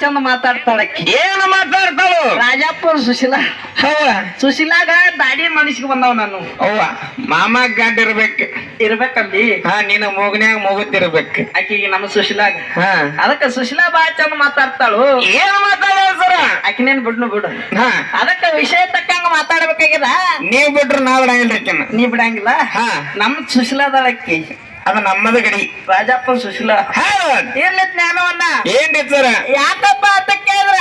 ಚಂದ ಮಾತಾಡ್ತಾಳ. ಏನ್ ಮಾತಾಡ್ತಾಳು? ರಾಜಪ್ಪ ಸುಶೀಲಾ. ಹೌ ಸುಶೀಲಾಗ ದಾಡಿ ಮನುಷ್ಯಗೆ ಬಂದವ ನಾನು. ಅವ್ವ ಮಾಮ ಗಂಡ ಇರ್ಬೇಕು. ಇರ್ಬೇಕಲ್ಲಿ? ಹಾ ನಿನ್ನ ಮೂಗನ್ಯಾಗ ಮೂಗುತ್ತಿರ್ಬೇಕು ಆಕಿಗೆ ನಮ್ಮ ಸುಶೀಲಾಗ. ಹಾ. ಅದಕ್ಕ ಸುಶೀಲಾ ಬಾ ಚಂದ ಮಾತಾಡ್ತಾಳು. ಏನ್ ಮಾತಾಡ ಸರ ಆಕಿನೇನ್ ಬಿಡ್ನು ಬಿಡು. ಹಾ. ಅದಕ್ಕ ವಿಷಯ ತಕ್ಕಂಗ ಮಾತಾಡ್ಬೇಕಾಗ್ಯದ ನೀವ್ ಬಿಟ್ರು ನಾವ್ ಬಿಡಂಗಿಲ್ಲ ನೀ ಬಿಡಂಗಿಲ್ಲ? ಹಾ. ನಮ್ಮ ಸುಶೀಲಾದಳಕ್ಕಿ ಅದು ನಮ್ಮದ ಗಡಿ. ರಾಜಪ್ಪ ಸುಶೀಲ. ಹೌದ್ ಇರ್ಲಿ ಜ್ಞಾನವನ್ನ. ಏನ್ ಸರ? ಯಾಕಪ್ಪ ಅಂತ ಕೇಳಿದ್ರ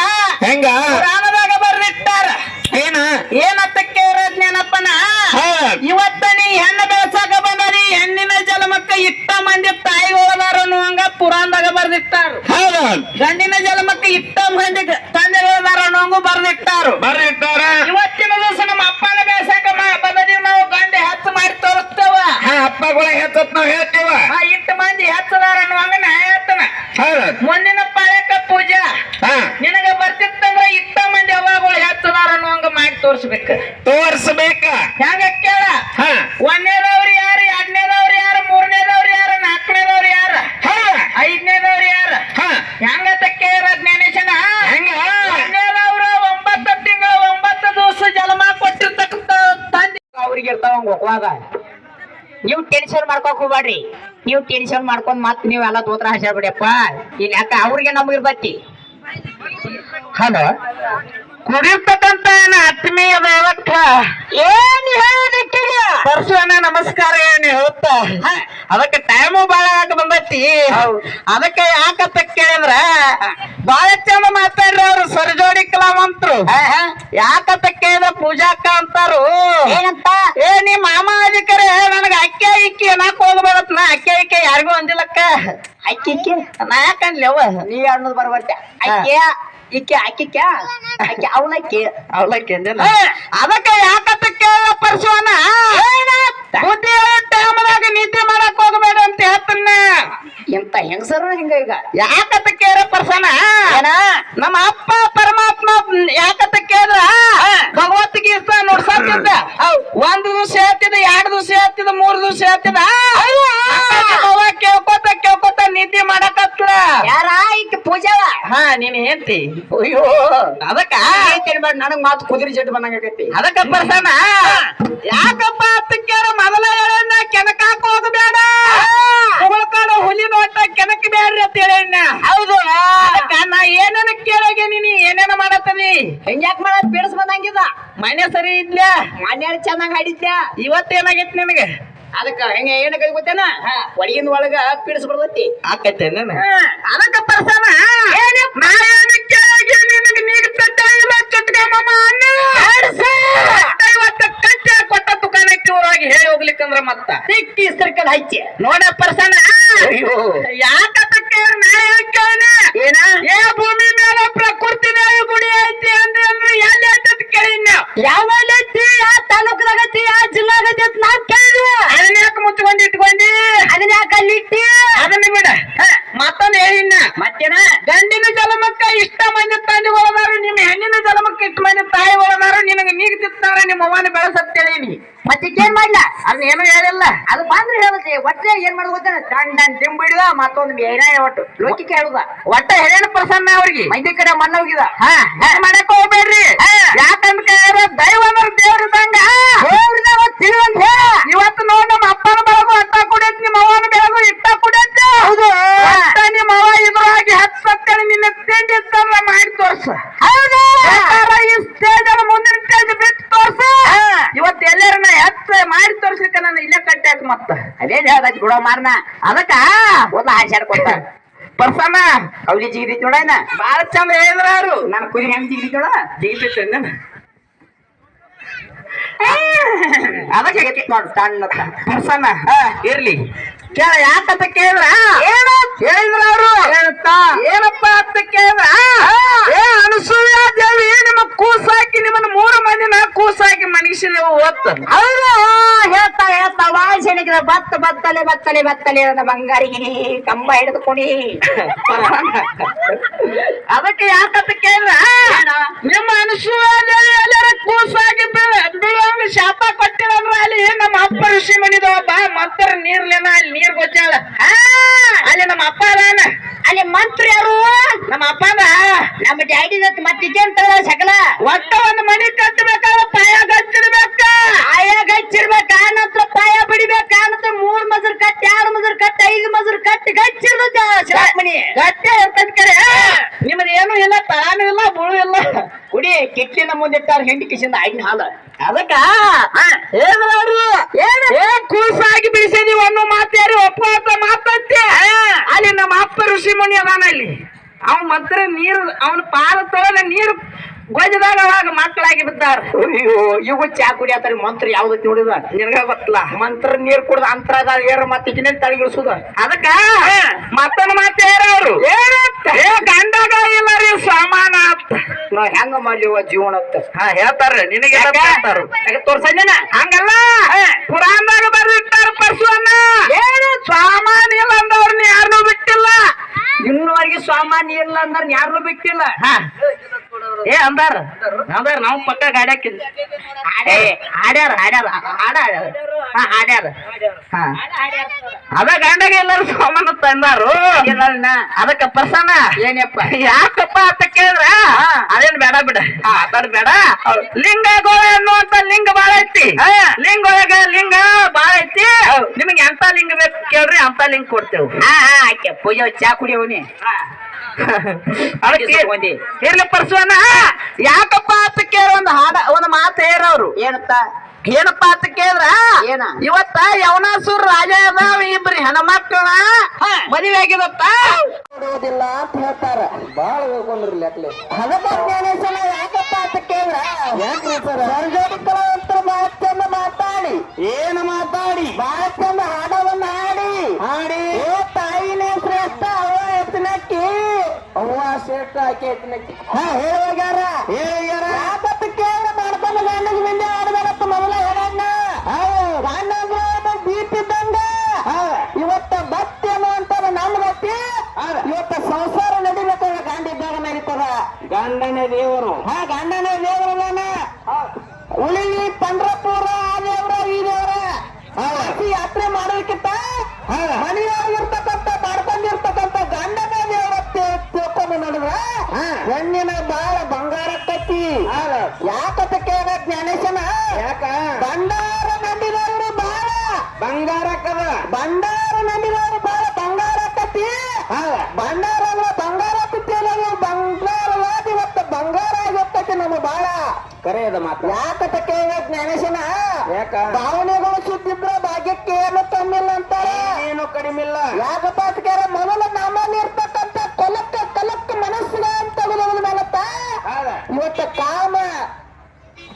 ಹೆಂಗ? ಪುರಾಣದಾಗ ಬರ್ದಿಟ್ಟಾರ. ಏನ? ಏನಂತ ಕೇಳ ಜ್ಞಾನಪ್ಪನ? ಇವತ್ತ ನೀ ಹೆಣ್ಣ ಬೆಳ್ಸಾಕ ಬಂದರಿ ಹೆಣ್ಣಿನ ಜಲಮಕ್ಕ ಇಟ್ಟ ಮಂದಿ ತಾಯಿಗಳದಾರ ಅನ್ನುವಂಗ ಪುರಾಣದಾಗ ಬರ್ದಿಟ್ಟಾರ. ಗಂಡಿನ ಜಲಮಕ್ಕ ಇಟ್ಟ ಮಂದಿ ತಂದೆಗಳದಾರ ಅನ್ನುವಂಗ ಬರ್ದಿಟ್ಟಾರು. ಬರ್ದಿಟ್ಟಾರ? ಇವತ್ತಿನ ದಿವಸ ನಮ್ಮ ಅಪ್ಪನ ಬೇಸಾಕ ಬಂದೀವಿ ನಾವು ಗಂಡೆ ಹತ್ತು ಮಾಡಿ ತೋರಿಸ್ತೇವ ಹಾ ಹೆಚ್ಚತ್ ನಾವ್ ಹೇಳ್ತೇವ? ಆ ಇಟ್ಟ ಮಂದಿ ಹಚ್ಚದಾರ ಅನ್ನುವಂಗ ನಾ ಹೇಳ್ತಾನ. ಹೌದ್. ಮುಂದಿನ ಪಾಳ್ಯಕ್ಕ ಪೂಜಾ. ಹಾ. ನಿನಗ ಬರ್ತಿತ್ತಂದ್ರ ಇಟ್ಟ ಮಂದಿ ಅವಾಗಳು ಹಚ್ಚದಾರ ಅನ್ನುವಂಗ ಮಾಡಿ ತೋರಿಸ್ಬೇಕು. ತೋರ್ಸ್ಬೇಕ. ಹೆಂಗ ಕೇಳ ಹಾ ಒಂದನೇದವ್ರು ಯಾರು ಎರಡನೇದವ್ರು ಯಾರು ಮೂರನೇದವ್ರು ಯಾರು ನಾಲ್ಕನೇದವ್ರು ಯಾರು ಹಾ ಐದನೇದವ್ರು ಯಾರು ಹಾ ಹೆಂಗತ ಕೇಳ ಜ್ಞಾನೇಶನ ಹೆಂಗ ಒಂದನೇದವ್ರು ಒಂಬತ್ತು ತಿಂಗಳು ಒಂಬತ್ತು ದಿವಸ ಜನ್ಮ ಕೊಟ್ಟಿರ್ತಕ್ಕಂಥ ತಂದೆ ಅವ್ರಿಗೆ ಇರ್ತಾವ ಹೋಗುವಾಗ ನೀವು ಟೆನ್ಷನ್ ಮಾಡ್ಕೊಕ್ ಹೋಗ್ಬೇಡ್ರಿ. ನೀವು ಟೆನ್ಷನ್ ಮಾಡ್ಕೊಂಡ್ ಮತ್ ನೀವೆಲ್ಲ ತೋತ್ರ ಹಸಾಡ್ಬಿಡಿಯಪ್ಪ ಇಲ್ಲಿ ಯಾಕ ಅವ್ರಿಗೆ ನಮ್ಗೆ ಇರ್ತೈತಿ ಹಲೋ ಏನ ಆತ್ಮೀಯ ದೇವಕ್ಕ ಏನ್ ಹೇಳಿಕ್ಕಿಲ್ಲ ಪರಶುವನ ನಮಸ್ಕಾರ ಏನು ಹೇಳುತ್ತ? ಅದಕ್ಕೆ ಟೈಮು ಬಾಳ ಆಗ ಬಂದೈತಿ. ಅದಕ್ಕೆ ಯಾಕಂತ ಕೇಳಿದ್ರ ಬಾಳ ಚಂದ ಮಾತಾಡ್ರಿ ಅವ್ರು ಸರಿಜೋಡಿ ಕಲಾವಂತರು. ಯಾಕಂತ ಕೇಳಿದ್ರ ಪೂಜಾಕ್ಕ ಅಂತಾರು. ಏನಂತ ಏ ನೀ ಮಾಮ ಅಧಿಕಾರಿ ನನಗ ಅಕ್ಕಿ ಇಕ್ಕಿ ಅನ್ನಕ್ ಹೋಗ್ಬೇಡತ್. ನಾ ಅಕ್ಕಿ ಇಕ್ಕಿ ಯಾರಿಗೂ ಅಂದಿಲ್ಲಕ್ಕ. ಅಕ್ಕಿಕ್ಕೆ ನಾ ಯಾಕಂದ್ಲಿ ಅವ್ವ? ನೀ ಅನ್ನೋದು ಬರ್ಬಟ್ಟೆ ಅಕ್ಕಿ ಇಕ್ಕೆ ಆಕಿಕ್ಯ ಆಕೆ ಅವಲಕ್ಕಿ ಅವಲಕ್ಕಿ ಅಂದಿಲ್ಲ ಅದಕ್ಕೆ ಯಾಕಂತ ಕೇಳ ಪರಶುವನ ಬುದ್ಧಿ ಟೈಮ್ದಾಗ ನಿದ್ದೆ ಮಾಡಕ್ ಹೋಗಬೇಡ ಅಂತ ಹೇಳ್ತನ್ನ ಎಂತ ಹೆಂಗಸರು ಹಿಂಗ ಈಗ ಯಾಕತ್ತ ಕೇಳ ಪರ್ಸನ ನಮ್ಮ ಅಪ್ಪ ಪರಮಾತ್ಮ ಯಾಕಂತ ಕೇಳಿದ್ರ ಭಗವದ್ಗೀತ ನೋಡ್ಸತ್ತಿದ್ದ ಒಂದು ದಿವಸ ಹೇಳ್ತಿದ್ದ ಎರಡ್ ದಿವಸ ಹೇಳ್ತಿದ್ದ ಮೂರ್ ದಿವಸ ಹೇಳ್ತಿದ್ದ ಕೇಳ್ಕೊತ ಕೇಳ್ಕೊತ ನಿದ್ದೆ ಮಾಡಕತ್ರ ಯಾರ ಈಕೆ ಪೂಜಾವ? ಹಾ ನೀನ್ ಹೇಳ್ತಿ ಅಯ್ಯೋ. ಅದಕ್ಕ? ತಿಳ್ಬೇಡ ನನಗ್ ಮಾತು ಕುದುರೆ ಜಡ್ ಬಂದಂಗೈತಿ ಅದಕ್ಕ ಪರ್ಸನ ಯಾಕಪ್ಪ ಅತ್ತಕ್ಕಾರ ಮೊದಲ ಹೇಳಣ್ಣ ಕೆನಕ ಹೋಗಬೇಡ ಕುಗಳಕಾಡ ಹುಲಿ ನೋಟ ಕೆನಕ ಬೇಡ್ರಿ ಅಂತ ಹೇಳಣ್ಣ ಹೌದು. ಅದಕ್ಕ ನಾ ಏನೇನ ಕೇಳೋಗೆ ನೀನು? ಏನೇನ ಮಾಡತ್ತೀ ಹೆಂಗ್ಯಾಕ್ ಮಾಡ ಪೀಡಿಸ್ ಬಂದಂಗಿದ. ಮನೆ ಸರಿ ಇದ್ಲ ಮನೆ ಚೆನ್ನಾಗ್ ಇವತ್ತು ಇವತ್ತೇನಾಗೈತಿ ನಿನಗೆ? ಅದಕ್ಕ ಹೆಂಗ ಏನ ಕೈ ಗೊತ್ತೇನ? ಒಳಗಿನ ಒಳಗ ಪೀಡಿಸ್ ಬರ್ತೈತಿ. ಆಕೈತೆ ಅದಕ್ಕ ಪರ್ಸನ. ಹೇಳಿ ಹೋಗ್ಲಿಕ್ಕಂದ್ರ ಮತ್ತ. ಸಿಕ್ಕಿ ಸರ್ಕಲ್ ಹಚ್ಚಿ. ನೋಡ ಪರ್ಸನ. ಯಾಕೆ ನಾಳೆ ಏನ ಏ ಭೂಮಿ ಮೇಲೆ ಪ್ರಕೃತಿ ದೇವಿ ಗುಡಿ ಐತಿ ಅಂದ್ರೆ ಎಲ್ಲಿ ಎಲ್ಲಿ ಐತಂತ ಕೇಳಿನ ಯಾವ ಐತಿ? ಯಾವ ತಾಲೂಕದಾಗ ಐತಿ? ಯಾವ ಜಿಲ್ಲಾಗೈತಿ ಅಂತ ನಾವ್ ಕೇಳಿದ್ವಿ. ಅದನ್ನ ಯಾಕೆ ಮುಚ್ಕೊಂಡ್ ಇಟ್ಕೊಂಡಿ? ಅದನ್ನ ಯಾಕೆ ಅಲ್ಲಿ ಇಟ್ಟಿ? ಅದನ್ನ ಬಿಡ. ಮತ್ತೊಂದು ಹೇಳಿನ ಮತ್ತೇನ? ಗಂಡಿನ ಜಲಮಕ್ಕ ಇಷ್ಟ ಮಂದಿ ತಂದೆ ಒಳದಾರು ನಿಮ್ಮ ಹೆಣ್ಣಿನ ಜಲಮಕ್ಕ ಇಷ್ಟ ಮಂದಿ ತಾಯಿ ಒಳದಾರು ನಿನಗೆ ನೀಗ್ ತಿಂತಾರ ನಿಮ್ಮ ಅವ್ವನ ಬೆಳೆಸತ್ತೇಳಿ ಮತ್ತೆ ಏನ್ ಮಾಡ್ಲ? ಅದನ್ನ ಏನು ಹೇಳಿಲ್ಲ. ಅದು ಬಂದ್ರೆ ಹೇಳುತ್ತೆ ಒಟ್ಟೆ ಏನ್ ಮಾಡೋದು ಗೊತ್ತೇನ? ತಂಡ ದಿಂಬಿಡಿದ ಮತ್ತೊಂದು ಬೇರೆ ಒಟ್ಟು. ಲೋಕಿಕೆ ಹೇಳುದ. ಒಟ್ಟ ಹೇಳೇನ ಪ್ರಸನ್ನ ಅವ್ರಿಗೆ? ಮೈದಿ ಕಡೆ ಮಣ್ಣ ಹೋಗಿದ. ಮಾಡಕ್ ಹೋಗ್ಬೇಡ್ರಿ. ಯಾಕಂದ್ ಕೇಳಿದ್ರೆ ದೈವ ಅಂದ್ರೆ ಇದ್ದಂಗ. ತಿಳಿವಂತ ಇವತ್ತು ನೋಡ್ ನಮ್ಮ ಅಪ್ಪನ ಬೆಳಗು ಅಟ್ಟ ಕುಡಿಯತ್ ನಿಮ್ಮ ಅವ್ವನ ಬೆಳಗು ಇಟ್ಟ ಕುಡಿಯತ್ ಹೌದು. ಒಟ್ಟ ನಿಮ್ಮ ಅವ್ವ ಇದ್ರಾಗಿ ಹತ್ತು ಸತ್ತೇಳಿ ನಿನ್ನ ತಿಂಡಿ ತರ ಮಾಡಿ ತೋರ್ಸ. ಹೌದು. ಈ ಸ್ಟೇಜ್ ಅನ್ನ ಮುಂದಿನ ಸ್ಟೇಜ್ ಬಿಟ್ಟು ತೋರ್ಸ. ಇವತ್ತು ಎಲ್ಲರನ್ನ ಎತ್ತ ಮಾಡಿ ತೋರ್ಸ್ಲಿಕ್ಕೆ ನಾನು ಇಲ್ಲೇ ಕಟ್ಟಾಕ ಮತ್ತ. ಅದೇನ್ ಹೇಳ್ದೈತಿ ಬಿಡೋ ಮಾರ್ನ. ಅದಕ್ಕ ಒಂದು ಹಾಡ್ಕೊತ ಪರ್ಸನ ಅವ್ರಿಗೆ ಜಿಗಿದಿ ನೋಡೇನ ಬಾಳ ಚಂದ ಹೇಳಿದ್ರ ಅವ್ರು. ನಾನು ಕುದಿ ಹೆಂಗ್ ಜಿಗಿದಿ ನೋಡ ಜಿಗಿತೈತೆ ಅದಕ್ಕೆ ಆಗೈತಿ ನೋಡು ಸಣ್ಣ ಪರ್ಸನ ಇರ್ಲಿ. ಕೇಳ ಯಾಕಂತ ಕೇಳಿದ್ರ? ಏನ ಹೇಳಿದ್ರ ಅವರು. ಏನಪ್ಪ ಅಂತ ಕೇಳಿದ್ರ? ಏ ಅನಸೂಯ ದೇವಿ. ನಿಮ್ಮ ಕೂಸಾಕಿ ನಿಮ್ಮನ್ನ ಮೂರು ಮಂದಿನ ಕೂಸಾಕಿ ಮನುಷ್ಯ ಒತ್ತು. ಹೌದು ಹೇಳ್ತಾ ಹೇಳ್ತಾ ವಾಸಣಿಗಿದ ಬತ್ತ ಬತ್ತಲೆ ಬತ್ತಲೆ ಬತ್ತಲೆ ನನ್ನ ಬಂಗಾರಿಗೆ ಕಂಬ ಹಿಡಿದುಕೊಡಿ ಅದಕ್ಕೆ ಯಾಕಂತ ಕೇಳಿದ್ರ ನಿಮ್ಮ ಅನಸೂಯ ದೇವಿ ಎಲ್ಲರ ಕೂಸಾಗಿ ಬೀಳುವಂಗ ಶಾಪ ಕೊಟ್ಟಿರಂದ್ರ ಅಲ್ಲಿ ನಮ್ಮ ಅಪ್ಪ ಋಷಿ ಮನಿದ ಒಬ್ಬ ಮತ್ತರ ನೀರ್ಲೇನ ಅಲ್ಲಿ ನೀರ್ ಗೊಚ್ಚಾಳ ಅಲ್ಲಿ ನಮ್ಮ ಅಪ್ಪ ಅದಾನ. ಅಲ್ಲಿ ಮಂತ್ರಿ ಯಾರು ನಮ್ಮ ಅಪ್ಪ ನಮ್ಮ ಡ್ಯಾಡಿ ಮತ್ತಿದ್ದೇಂತ ಸಕಲ ಒಟ್ಟ ಒಂದು ಮನಿ ಕಟ್ಟಬೇಕಾದ್ರೆ ಪಾಯ ಗಚ್ಚಿರ್ಬೇಕ ಪಾಯ ಗಚ್ಚಿರ್ಬೇಕ ನಂತರ ಪಾಯ ಬಿಡಿಬೇಕ ನಂತರ ಮೂರ್ ಮಜರ್ ಕಟ್ಟಿ ಎರಡು ಮಜರ್ ಕಟ್ಟಿ ಐದು ಮಜರ್ ಕಟ್ಟಿ ಗಚ್ಚಿರ್ದ ಮನಿ ಗಟ್ಟಿ ಇರ್ತದ ಕರೆ. ನಿಮ್ದು ಏನು ಇಲ್ಲ ತಾನು ಇಲ್ಲ ಬುಳು ಇಲ್ಲ. ಕುಡಿ ಕಿಟ್ಲಿನ ಮುಂದಿಟ್ಟಾರ ಹೆಂಡಿ ಕಿಶಿಂದ ಆಗಿನ ಹಾಲು. ಅದಕ್ಕ ಹೇಳಿದ್ರು ಏ ಕೂಸಾಗಿ ಬಿಡಿಸಿದಿ ಅನ್ನೋ ಮಾತಾಡಿ ಒಪ್ಪ ಮಾತಂತೆ? ಅಲ್ಲಿ ನಮ್ಮ ಅಪ್ಪ ಋಷಿ ಮುನಿ ಅದಾನ ಅಲ್ಲಿ ಅವ್ ಮಂತ್ರ ನೀರು ಅವನ ಪಾದ ತೊಳೆದ ನೀರು ಗೊಜ್ಜದಾಗ ಅವಾಗ ಮಕ್ಕಳಾಗಿ ಬಿದ್ದಾರ. ಅಯ್ಯೋ ಇವು ಚಾ ಕುಡಿಯತ್ತಾರ ಮಂತ್ರ ಯಾವ್ದಕ್ ನೋಡಿದ? ನಿನಗ ಗೊತ್ತಲ್ಲ ಮಂತ್ರ ನೀರ್ ಕುಡ್ದ ಅಂತರದ ಏರ ಮತ್ತೆ ಇದನ್ನೇ ತಳಗಿಳಿಸುದ ಅದಕ್ಕ ಮತ್ತೊಂದು ಮಾತು ಅವರು. ಗಂಡಗ ಇಲ್ಲ ರೀ ಸಮಾನ ಅಂತ ನಾವ್ ಹೆಂಗ ಮಾಡ್ಲಿವ ಜೀವನ ಅತ್ತ ಹಾ ಹೇಳ್ತಾರ ನಿನಗೆ ಹೇಳ್ತಾರ ತೋರ್ಸಂಜನ ಹಂಗಲ್ಲ. ಪುರಾಣದಾಗ ಬರ್ದಿಟ್ಟಾರ ಪರಶುವನ್ನ ಏನು? ಸಾಮಾನ್ಯ ಇಲ್ಲ ಅಂದವ್ರನ್ನ ಯಾರನ್ನೂ ಬಿಟ್ಟಿಲ್ಲ. ಇನ್ನುವರೆಗೆ ಸಾಮಾನ್ಯ ಇಲ್ಲ ಅಂದ್ರೆ ಯಾರು ಬಿಟ್ಟಿಲ್ಲ. ಏ ಅಂದಾರ ಅಂದಾರ ನಾವು ಪಕ್ಕ ಗಾಡಿ ಹಾಕಿದ್ವಿ. ಏ, ಹಾಡ್ಯಾರ ಹಾಡ್ಯಾರ. ಹಾಡ ಹಾಡ್ಯಾರ. ಹಾ ಹಾಡ್ಯಾರ. ಹಾ. ಅದ ಗಂಡಗ ಎಲ್ಲರೂ ಸಾಮಾನು ತಂದಾರು. ಅದಕ್ಕ ಪ್ರಸನ್ನ. ಏನಪ್ಪ? ಯಾಕಪ್ಪ ಅಂತ ಕೇಳಿದ್ರ? ಅದೇನ್ ಬೇಡ ಬಿಡ. ಅದ್ ಬೇಡ. ಲಿಂಗಗೋಳ ಅನ್ನುವಂತ ಲಿಂಗ ಬಾಳ ಐತಿ. ಲಿಂಗ ಒಳಗ ಲಿಂಗ ಬಾಳ ಐತಿ. ನಿಮ್ಗೆ ಎಂತ ಲಿಂಗ ಬೇಕು ಕೇಳ್ರಿ ಅಂತ ಲಿಂಗ ಕೊಡ್ತೇವೆ. ಹಾ ಹಾ ಪೂಜೆ ಚಾ ಕುಡಿಯವನಿ. ಇರ್ಲಿ ಪರ್ಸುವನ ಯಾಕಪ್ಪ ಅಂತ ಕೇಳ ಒಂದು ಹಾಡ ಒಂದು ಮಾತು ಹೇಳವ್ರು ಏನತ್ತ ಏನಪ್ಪ? ಅಂತ ಕೇಳ್ರ ಏನ? ಇವತ್ತ ಯವನಾಸುರ ರಾಜ ಅದಾವ ಇಬ್ರಿ ಹೆಣ್ಮಕ್ಳನ. ಮದುವೆ ಆಗಿದತ್ತ? ಕೊಡುವುದಿಲ್ಲ ಅಂತ ಹೇಳ್ತಾರ. ಬಾಳ ಹೇಳ್ಕೊಂಡ್ರಿ ಲೆಕ್ಕಲೆ ಜ್ಞಾನೇಶ್ವರ ಯಾಕಪ್ಪ ಅಂತ ಕೇಳಿದ್ರ? ಯಾಕ್ರಿ ಸರ್? ಸರ್ಜೋಡಿ ಕಲಾವಂತರ ಬಾಳ ಮಾತಾಡಿ. ಏನು ಮಾತಾಡಿ? ಬಾಳ ಚಂದ ಹಾಡವನ್ನ ಹಾಡಿ. ಹಾಡಿ. ತಾಯಿನೇ ಅವ್ವ ಆಕೆ ಹಾ ಹೇಳುವಾಗ್ಯಾರ ಹೇಳುವಾಗ್ಯಾರ ಯಾಕಪ್ಪ ಕೇಳಿದ್ರ ಮಾಡ್ಕೊಂಡು ಗಂಡಗೆ ಮುಂದೆ ಆಡ್ಬೇಕಪ್ಪ ಮೊದಲ ಹೇಳಣ್ಣ. ಗಂಡ ಬೀಟಿದ್ದಂಗ ಇವತ್ತ ಭಕ್ತಿ ಅನ್ನುವಂಥದ್ದು ನನ್ನ ಭಕ್ತಿ. ಇವತ್ತ ಸಂಸಾರ ನಡಿಬೇಕಾದ್ರೆ ಗಂಡ ಇದ್ದಾಗ ನಡೀತದ. ಗಂಡನೇ ದೇವರು. ಹಾ ಗಂಡನೇ ದೇವರದಾನ ಉಳಿವಿ ಪಂಡ್ರಪುರ ಆ ದೇವ್ರ ಈ ದೇವ್ರ. ಯಾತ್ರೆ ಮಾಡೋದಕ್ಕಿಂತ ಮನೆಯಾಗಿರ್ತಕ್ಕಂಥ ಮಾಡ್ಕೊಂಡಿರ್ತಕ್ಕಂಥ ಗಂಡನೇ ದೇವರ ತಿಳ್ಕೊಂಡು ನೋಡಿದ್ರ ಹೆಣ್ಣಿನ ಬಾಳ ಬಂಗಾರ ಕತ್ತಿ ಯಾಕತ್ತ ಕೇಳ ಜ್ಞಾನೇಶನ? ಯಾಕ? ಬಂಡಾರ ನಂಬಿದವರು ಬಾಳ. ಬಂಗಾರ ಕದ ಬಂಡಾರ ನಂಬಿದವರು ಬಾಳ. ಬಂಗಾರ ಕತ್ತಿ. ಬಂಡಾರ ಅಂದ್ರೆ ಬಂಗಾರ ಕತ್ತಿಲ್ಲ ಬಂಗಾರವಾದ ಇವತ್ತು ಬಂಗಾರ ಆಗಿರ್ತೈತಿ ನಮ್ಮ ಬಾಳ. ಕರೆಯದ ಮಾತು. ಯಾಕತ್ತ ಕೇಳ ಜ್ಞಾನೇಶನ? ಯಾಕ? ಭಾವನೆಗಳು ಸುದ್ದಿದ್ರ ಭಾಗ್ಯಕ್ಕೆ ಏನು ಕಮ್ಮಿಲ್ಲ ಅಂತಾರೆ. ಏನು ಕಡಿಮೆ ಇಲ್ಲ ಯಾಕಪ್ಪ ಕೇಳ ಮೊದಲ ನಮ್ಮಲ್ಲಿ ಇರ್ತಕ್ಕಂಥ ಕೊಲಕ್ಕ ಕಲಕ್ಕ ಮನಸ್ಸಿನ ಅಂತ ಮೇಲತ್ತ ಇವತ್ತ ಕಾಮ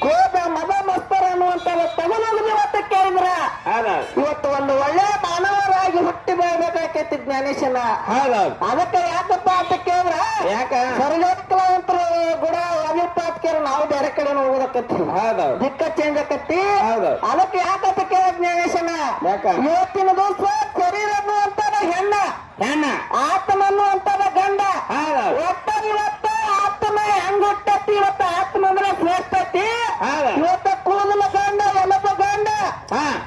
ಕ್ರೋಧ ಮದ ಮಸ್ತರ ಅನ್ನುವಂತ ತಗಲೋಗದ ಇವತ್ತು ಕೇಳಿದ್ರ ಇವತ್ತು ಒಂದು ಒಳ್ಳೆ ಮಾನವರಾಗಿ ಹುಟ್ಟಿ ಜ್ಞಾನೇಶನ ಅದಕ್ಕೆ ಯಾಕಪ್ಪ ಅಂತ ಕೇಳಿದ್ರ? ಯಾಕ? ಸರ್ವೋತ್ಕಲವಂತರು ಗುಡ ಅಭಿಪ್ರಾಯ ಕೇಳ ನಾವು ಬೇರೆ ಕಡೆ ಹೋಗೋದಕ್ಕತ್ತಿ ದಿಕ್ಕ ಚೇಂಜ್ ಆಕತ್ತಿ ಅದಕ್ಕೆ ಯಾಕಪ್ಪ ಕೇಳ ಜ್ಞಾನೇಶನ ಇವತ್ತಿನ ದಿವಸ ಶರೀರ ಅನ್ನುವಂತದ ಹೆಣ್ಣ ಹೆಣ್ಣ ಆತ್ಮ ಅನ್ನುವಂತದ ಗಂಡ ಒಟ್ಟ ಇವತ್ತ ಆತ್ಮ ಹೆಂಗ್ ಹುಟ್ಟತ್ತಿ ಇವತ್ತ ಆತ್ಮ ಅಂದ್ರೆ ಶ್ರೇಷ್ಠತಿ ಇವತ್ತ ಕೂದಲ ಗಂಡ ಎಲಬ ಗಂಡ